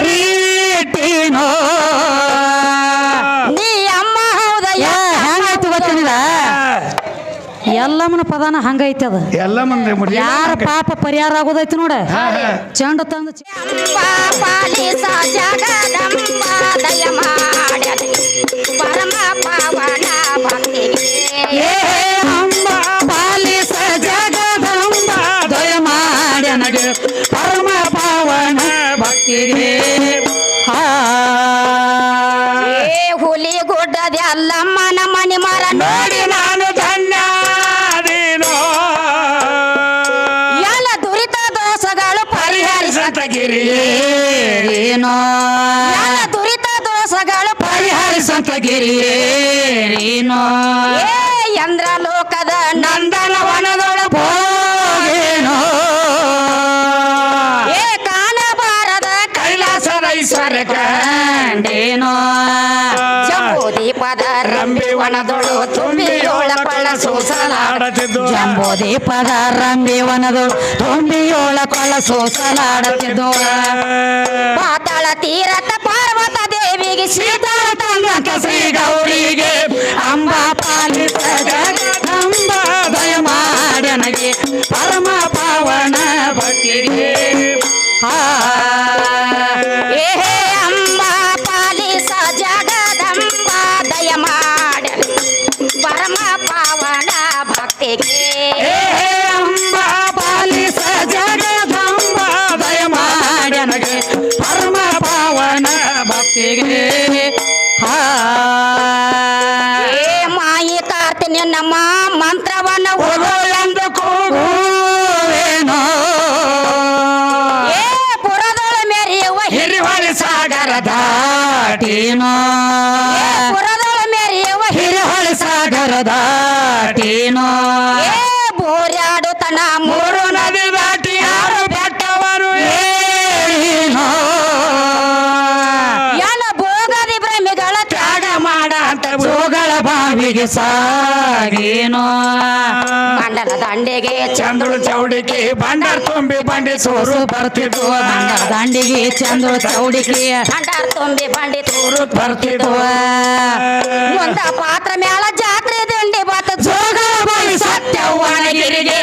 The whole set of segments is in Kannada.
ರೀತಿನೋ ನೀ ಅಮ್ಮ ಹೌದಯ್ಯ ಹೆಂಗೈತಿ ಗೊತ್ತಿಲ್ಲ. ಎಲ್ಲಮ್ಮನ ಪದಾನ ಹಂಗೈತಿ ಅದು. ಎಲ್ಲ ಮಂದಿ ಮುಡಿ ಯಾರ ಪಾಪ ಪರಿಹಾರ ಆಗೋದೈತಿ ನೋಡ. ಚಂಡ ತಂದು ಚ- ಅಂಬ ಪಾಲಿಸ ಜಗದಂಬ ದಯ ಮಾಡ್ಯನೆ. ಪರಮ ಪಾವನ ಭಕ್ತಿಗೆ ಏ ಅಂಬ ಏ ಹುಲಿ ಗುಡ್ಡದ ಅಲ್ಲಮ್ಮನ ಮನಿ ಮರ ನೋಡಿ ನಾನು ಧನ್ಯಾದೀನೋ ಎಲ್ಲ ದುರಿತ ದೋಷಗಳು ಪರಿಹರಿಸಂತ ಸಂತಗಿರಿ ಏನೋ ಎಲ್ಲ ದುರಿತ ದೋಷಗಳು ಪರಿಹರಿಸಂತಗಿರಿಯೇನೋ ಏ ಚಂದ್ರ ಲೋಕದ ನಂದನವನದೊಳ ವನದೊಳು ತುಂಬಿ ಏಳ ಕೊಳ್ಳ ಸೂಸಲಾಡ ಆಡತಿದ್ದು. ಜಂಬೋ ದೀಪದ ರಂಬಿವನದು ತುಂಬಿಯೋಳ ಕೊಳ ಸೋಸಲಾಡುತ್ತಿದ್ದು ಪಾತಾಳ ತೀರಥ ಪಾರ್ವತ ದೇವಿಗೆ ಸೀತಾಳ ತಂದಂತ ಶ್ರೀ ಗೌರಿಗೆ ಅಂಬ ಪಾಲಿತ ಜಗದಂಬ ದಯ ಮಾಡನಗೆ ಪರಮ ಪಾವನ ಭಕ್ತಿಗೆ. ಆ ದಾಟೀನೋ. ಪುರದೊಳ ಮೆರೆಯುವ ಹಿರಿಹೊಳಿ ಸಾಗರ ದಾಟೀನೋ. ಬಾವಿಗೆ ಸಾಗೇನೋ. ಮಂಡಲ ದಂಡೆಗೆ ಚಂದ್ರು ಚೌಡಿಕೆ ಬಂಡರ್ ತುಂಬಿ ಬಂಡಿ ಸೋರು ಬರ್ತಿದ್ವು. ಬಂಡಲ ದಂಡಿಗೆ ಚಂದ್ರು ಚೌಡಿಕೆ ಭಂಡಾರ ತುಂಬಿ ಬಂಡಿ ತೂರು ಬರ್ತಿದ್ವು. ಒಂದ ಪಾತ್ರ ಮೇಳ ಜಾತ್ರೆ ದಂಡಿ ಬಾತ. ಜೋಗ ಬಳಿ ಸತ್ಯವ್ವನಗಿರಿಗೆ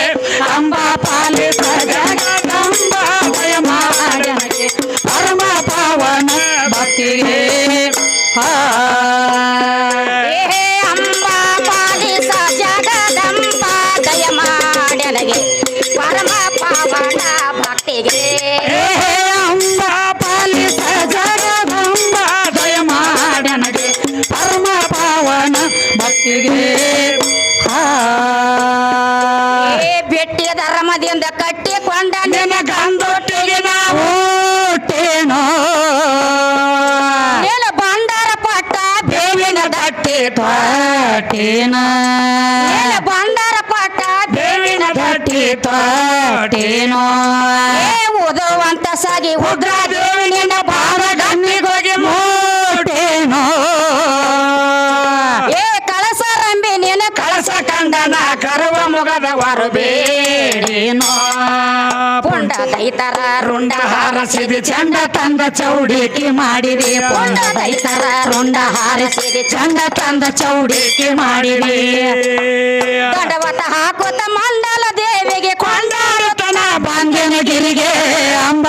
ಧರ್ಮದಿಂದ ಕಟ್ಟಿಕೊಂಡ ನಿನ್ನ ಗಂದೊಟ್ಟಿಗೆ ನಾವು ಹುಟ್ಟೇನೋ ಬಂಡಾರ ಪಟ್ಟ ಬೇವಿನ ದಟ್ಟಿ ತೋಟೇನ ನೀನ ಬಂಡಾರ ಪಟ್ಟ ಬೇವಿನ ದಟ್ಟಿ ತೋಟೇನೋ ಏ ಓದುವಂತ ಸಾಗಿ ಉದ್ರ ದೇವಿ ನಿನ್ನ ಬಾರ ಗಣ್ಣಿಗೋಗಿ ಮೂಟೇನೋ. ಏ ಕಳಸ ರಂಬಿ ನಿನ್ನ ಕಳಸ ಕಂಡನ ಕರುವ ಮುಗದವರು ಬೇಡೇನೋ ಪುಂಡ ದೈತರ ರುಂಡ ಹಾರಸಿದಿ ಚಂದ ತಂದ ಚೌಡಿಕೆ ಮಾಡಿರಿ ಪುಂಡ ದೈತರ ರುಂಡ ಹಾರಸಿದಿ ಚಂದ ತಂದ ಚೌಡಿಕೆ ಮಾಡಿದೆ. ದಡವತ ಹಾಕೋತ ಮಂಡಲ ದೇವಿಗೆ ಬಾಂಗನಗಿರಿಗೆ ಅಂಬ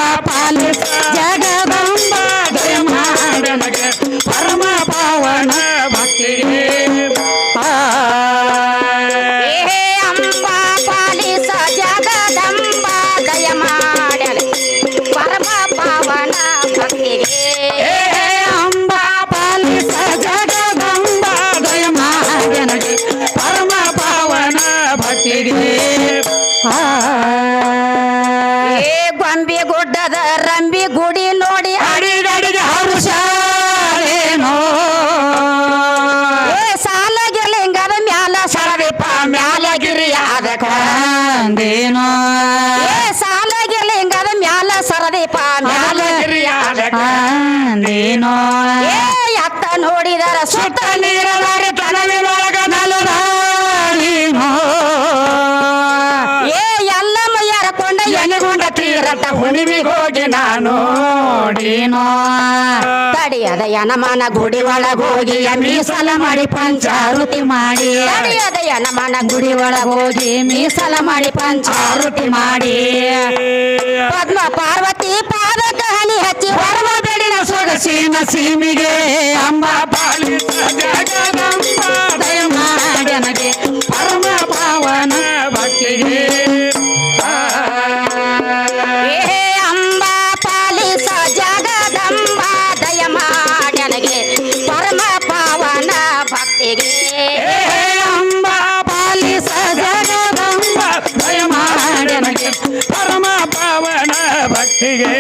ನಾನು ನೋಡಿನೋ ತಡಿಯದ ಯನಮನ ಗುಡಿ ಒಳಗೋಗಿ ಮೀಸಲ ಮಾಡಿ ಪಂಚಾರುತಿ ಮಾಡಿ. ತಡಿಯದ ಯನಮನ ಗುಡಿ ಒಳಗೋಗಿ ಮೀಸಲ ಮಾಡಿ ಪಂಚಾರುತಿ ಮಾಡಿ. ಪದ್ಮ ಪಾರ್ವತಿ ಪಾದಕ ಹನಿ ಹಚ್ಚಿ ಹೊರವ ಬೆಳಿನ ಸೊಗಸಿನ ಸೀಮಿಗೆ. ಅಂಬ ಪಾಲಿತ ಜಗದಂಬ ಪರಮ ಪಾವನ ಭಕ್ತಿಗೆ. ಅಂಬ ಜಗದಂಬ ದಯ ಮಾಡ್ಯನಗೆ ಪರಮ ಪಾವನ ಭಕ್ತಿಗೆ. ಹೇ ಅಂಬ ಪಾಲಿಸ ಜಗದಂಬ ದಯ ಮಾಡ್ಯನಗೆ ಪರಮ ಪಾವನ ಭಕ್ತಿಗೆ.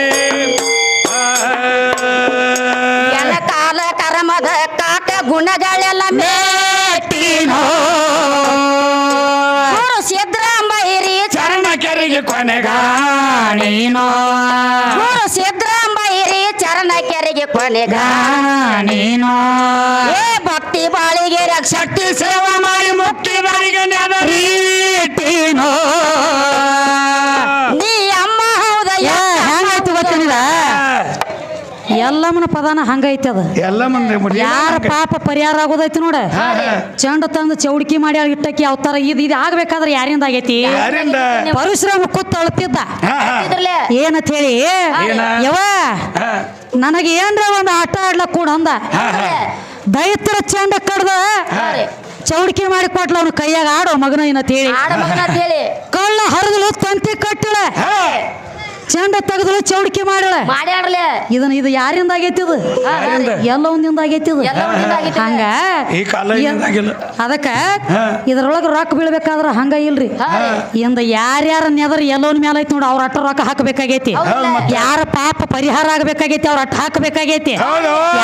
ಕಾಲ ಕರ್ಮದ ಕಾಟ ಗುಣಗಳೆಲ್ಲ ಮೇಟಿನೋ. ಗುರು ಸಿದ್ದರಾಮಯ್ಯರಿ ಚರಣ ಕೆರೆಗೆ ಕೊನೆಗ ಗಾಣಿನೋ ಗುರು ಸಿದ್ದರಾಮಯ್ಯರಿ ಚರಣ ಕೊನೆಗ ಏ ಭಕ್ತಿ ಬಾಳಿಗೆ ರಕ್ಷಕ್ತಿ ಸೇವಾ ಮಾಡಿ ಮುಕ್ತಿ ಬಾಳಿಗೆ ನೀ ಅಮ್ಮ ಹೌದಯ್ಯ ಹೆಂಗಾಯ್ತು ಗೊತ್ತಿಲ್ಲ. ಎಲ್ಲಮ್ಮನ ಪದಾನ ಹಂಗೈತಿ ಅದ. ಎಲ್ಲ ಮಂದಿ ಮುಡಿ. ಯಾರ ಪಾಪ ಪರಿಹಾರ ಆಗೋದೈತಿ ನೋಡ. ಚಂಡ ತಂದು ಚೌಡಿಕಿ ಮಾಡಿ ಇಟ್ಟಕ್ಕಿ ಅವತಾರ ಇದು ಇದು ಆಗ್ಬೇಕಾದ್ರೆ ಯಾರಿಂದ ಆಗೈತಿ? ಯಾರಿಂದ? ಪರಶುರಾಮ ಕೂತ್ ಅಳ್ತಿದ್ದ. ಏನಂತ ಹೇಳಿ? ಯವ ನನಗೆ ಏನ್ರ ಒಂದು ಆಟ ಆಡ್ಲಕ್ ಕೂಡ ಅಂದ. ದೈತ್ರ ಚಂಡ ಕಡ್ದ. ಚೌಡಿಕೆ ಮಾಡಿ ಕೊಟ್ಲ ಅವನ ಕೈಯಾಗ ಆಡೋ ಮಗನ ಏನಂತ ಹೇಳಿ ಕಳ್ಳ ಹರಿದಳು ತಂತಿ ಕಟ್ಟಳ. ಚಂಡ ತೆಗೆದಳು ಚೌಡಿಕೆ ಮಾಡಳ ಮಾಡ್ಯಾಡ್ಲೆ ಇದನ್ನ ಇದು ಯಾರಿಂದ ಆಗೈತಿ. ಇದು? ಎಲ್ಲ ಒಂದಿಂದ ಆಗೈತಿ ಇದು. ಹಂಗ ಅದಕ್ಕ. ಇದ್ರೊಳಗ ರೊಕ್ಕ ಬೀಳ್ಬೇಕಾದ್ರ ಹಂಗ ಇಲ್ರಿ. ಇಂದ ಯಾರ್ಯಾರ ನೆದ್ರ ಎಲ್ಲೋನ್ ಮೇಲೆ ಐತಿ ನೋಡಿ ಅವ್ರ ಅಟ್ಟ ರೊಕ್ಕ ಹಾಕಬೇಕಾಗೈತಿ? ಯಾರ ಪಾಪ ಪರಿಹಾರ ಆಗ್ಬೇಕಾಗೈತಿ ಅವ್ರ ಅಟ್ಟ ಹಾಕಬೇಕಾಗೈತಿ.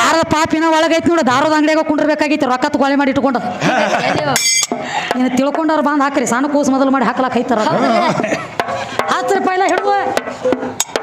ಯಾರ ಪಾಪಿನ ಒಳಗೈತಿ ನೋಡಿ ದಾರದ ಅಂಗಡಿಯಾಗ ಕುಂಡಿರ್ಬೇಕಾಗೈತಿ ರೊಕ್ಕ ತಗೊಳ್ಳಿ ಮಾಡಿ ಇಟ್ಕೊಂಡು. ಇನ್ನು ತಿಳ್ಕೊಂಡವ್ರು ಬಂದ್ ಹಾಕ್ರಿ ಸಣ್ಣ ಕೂಸು ಮೊದಲು ಮಾಡಿ ಹಾಕ್ಲಾಕ್ ಐತಾರ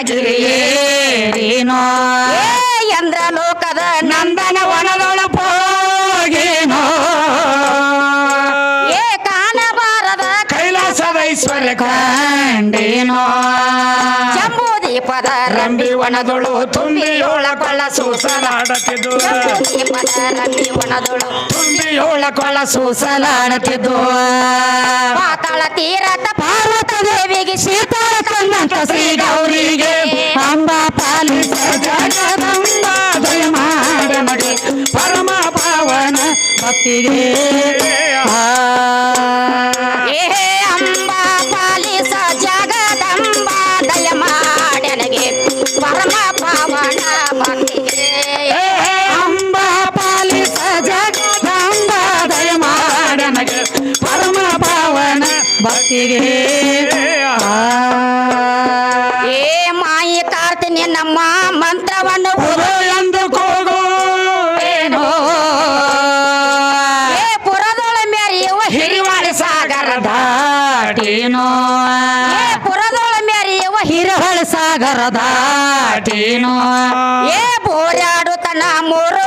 ಪರಿಹರಿಸಂತ ಗಿರಿ ಏರೇನೋ ಏ, ಎಂದ್ರ ಲೋಕದ ನಂದನ ವನದೊಳ ಹೋಗೇನೋ ಏ, ಕಾಣಬಾರದ ಕೈಲಾಸದ ಐಶ್ವರ್ಯ ಕಂಡಿನೋ ಜಂಬೂ ದೀಪದ ರಂಬಿ ಒಣದೊಳು ತುಂಬಿಯೋಳ ಕೊಳ ಸೂಸಲಾಡುತ್ತಿದ್ದು ದೀಪದ ರಂಬಿ ಒಣದೊಳು ತುಂಬಿಯೋಳ ಕೊಳ ಸೂಸಲಾಡತಿದ್ದು ಪಾತಾಳ ತೀರತ ಪಾರ್ವತ ದೇವಿಗೆ ಸೀತಾಳ ತಂದಂತ ಶ್ರೀ ಗೌರಿಗೆ ಅಂಬ ಪಾಲಿಸ ಜಗದಂಬ ದಯ ಮಾಡನಗೆ ಪರಮ ಪಾವನ ಭಕ್ತಿಗೆ ಆ. ದಾಟಿನೋ ಏ ಪುರದೊಳ ಮೆರೆಯುವ ಹಿರಹಳ ಸಾಗರ ದಾಟಿನೋ ಏ ನಾ ಮೂರು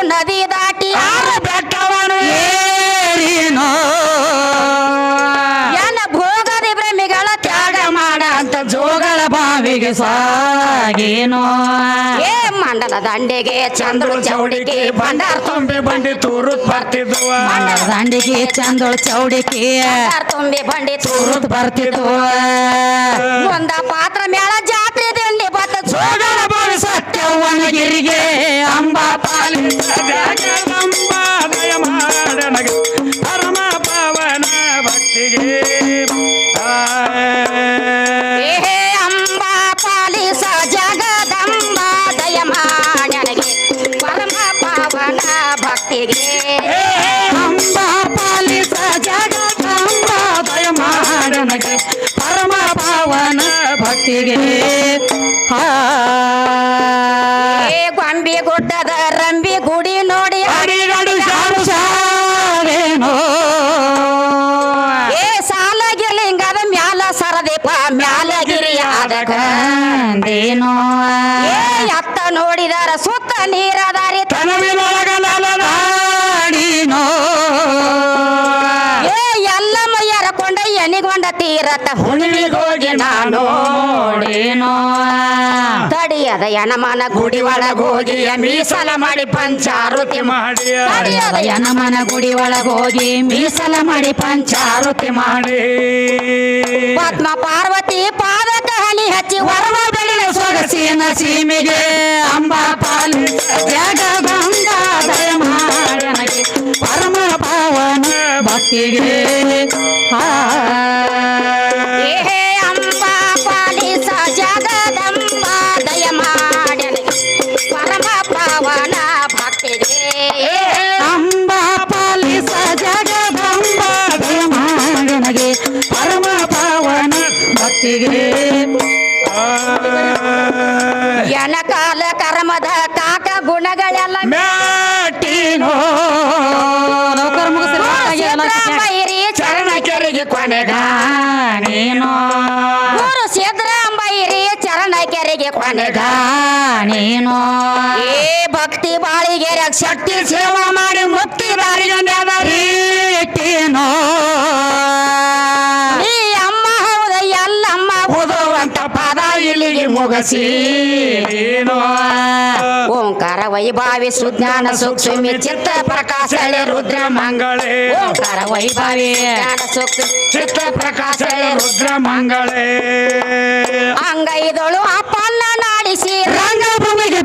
ಬಾವಿಗೆ ಸಾಗೇನೋ? ಏ ಮಂಡಲ ದಂಡೆಗೆ ಚಂದ್ರು ಚೌಡಿಕೆ ಭಂಡಾರ ತುಂಬಿ ಬಂಡಿ ತೂರು ಬರ್ತಿದ್ವ. ಮಂಡಲ ದಂಡೆಗೆ ಚಂದೊಳ ಚೌಡಿಕೆ ಭಂಡಾರ ತುಂಬಿ ಬಂಡಿ ತೂರು ತುರುತ್ ಬರ್ತಿತ್ತು ಒಂದ ಪಾತ್ರ ಮೇಳ ಜಾತ್ರೆ ದಂಡಿ ಬತ್ತ ಜೋಗನ ಬಾವಿ ಸತ್ಯವ್ವನಗಿರಿಗೆ ಅಂಬಾ ದಯ ಮಾಡನಗೆ ಪರಮ ಪಾವನ ಭಕ್ತಿಗೆ. ಆ. ಅಂಬ ಪಾಲಿಸ ಭಯ ಮಾಡನಗೆ ಪರಮ ಪಾವನ ಭಕ್ತಿಗೆ. ಹಾ. ನೋಡೇನೋ. ತಡಿಯದ ಯನಮನ ಗುಡಿ ಒಳಗೋಗಿಯ ಮೀಸಲ ಮಾಡಿ ಪಂಚಾರುತಿ ಮಾಡಿ ತಡಿಯದ ಯನಮನ ಗುಡಿ ಒಳಗೋಗಿ ಮೀಸಲ ಮಾಡಿ ಪಂಚಾರುತಿ ಮಾಡಿ. ಪದ್ಮ ಪಾರ್ವತಿ ಪಾದಕ ಹನಿ ಹಚ್ಚಿ ವರ್ಮ ಬೆಳಿನ ಸೊಗಸಿನ ಸೀಮೆಗೆ ಅಂಬ ಪಾಲು ಜಗ ದಯ ಪರಮ ಪಾವನ ಭಕ್ತಿಗೆ. ಹಾ ಭಕ್ತಿಗೆ ಯನ ಕಾಲ ಕರ್ಮದ ಕಾಕ ಗುಣಗಳೆಲ್ಲ ಮ್ಯಾಟಿನೋ. ಚರಣ ಕೆರೆಗೆ ಕೊನೆಗ ನೀನೋ. ಗುರು ಸಿದ್ದರಾಮಯ್ಯರಿ ಚರಣ ಕೆರೆಗೆ ಕೊನೆಗ ನೀನೋ. ಏ ಭಕ್ತಿ ಬಾಳಿಗೆ ಶಕ್ತಿ ಸೇವಾ ಮಾಡಿ ಮುಕ್ತಿ ಬಾಳಿಗೆ ರೀತಿನೋ ಮುಗಸಿ ನೀನು. ಓಂಕಾರ ವೈಭಾವಿ ಸುಜ್ಞಾನ ಸೂಕ್ಷ್ಮಿ ಚಿತ್ತ ಪ್ರಕಾಶ ರುದ್ರ ಮಂಗಳೇ. ಓಂಕಾರ ವೈಭಾವಿ ಜ್ಞಾನ ಸೂಕ್ಷ್ಮ ಚಿತ್ತ ಪ್ರಕಾಶ ರುದ್ರ ಮಂಗಳೇ. ಅಂಗೈದಳು ಅಪ್ಪನ್ನ ನಾಡಿಸಿ ರಂಗಭೂಮಿಗೆ